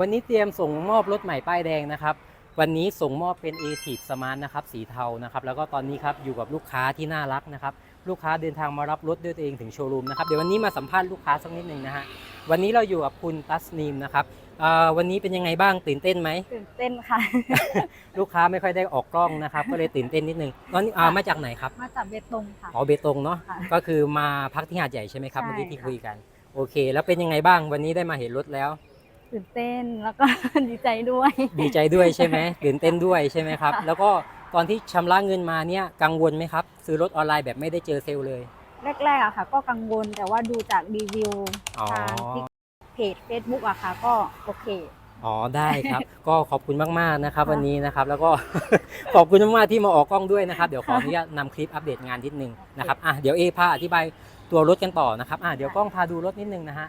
วันนี้เตรียมส่งมอบรถใหม่ป้ายแดงนะครับ วันนี้ส่งมอบเป็น a t i v Smart นะครับสีเทานะครับ แล้วก็ตอนนี้ครับอยู่กับลูกค้าที่น่ารักนะครับ ลูกค้าเดินทางมารับรถด้วยตัวเองถึงโชว์รูมนะครับ เดี๋ยววันนี้มาสัมภาษณ์ลูกค้าสักนิดหนึ่งนะฮะ วันนี้เราอยู่กับคุณตัสนีมนะครับเอ่อวันนี้เป็นยังไงบ้างตื่นเต้นไหม ตื่นเต้นค่ะ ลูกค้าไม่ค่อยได้ออกกล้องนะครับ ก็เลยตื่นเต้นนิดนึงตอนนี้อ่ามาจากไหนครับ มาจากเบตงค่ะ อ๋อเบตงเนาะ ค่ะก็คือมาพักที่หาดใหญ่ใช่ไหมครับ ใช่เมื่อกี้ที่ค่ะ คุยกัน โอเค แล้วเป็นยังไงบ้างวันนี้ได้มาเห็นรถแล้ว ตื่นเต้นแล้วก็ ดีใจด้วย ดีใจด้วยใช่ไหมตื่นเต้นด้วยใช่ไหมครับ ค่ะ แล้วก็ตอนที่ชำระเงินมาเนี่ยกังวลไหมครับ ซื้อรถออนไลน์แบบไม่ได้เจอเซลล์เลย แรกๆอะค่ะ ก็กังวลแต่ว่าดูจากรีวิวอ๋อ ทางที่เพจ Facebook อะค่ะ ก็โอเค อ๋อได้ครับ ก็ขอบคุณมากๆนะครับ ค่ะ วันนี้นะครับแล้วก็ ขอบคุณมากๆที่มาออกกล้องด้วยนะครับเดี๋ยวขออนุญาตนำคลิปอัปเดตงานนิดนึงนะครับอะเดี๋ยวเอพาอธิบายตัวรถกันต่อนะครับอะเดี๋ยวกล้องพาดูรถนิดนึงนะฮะ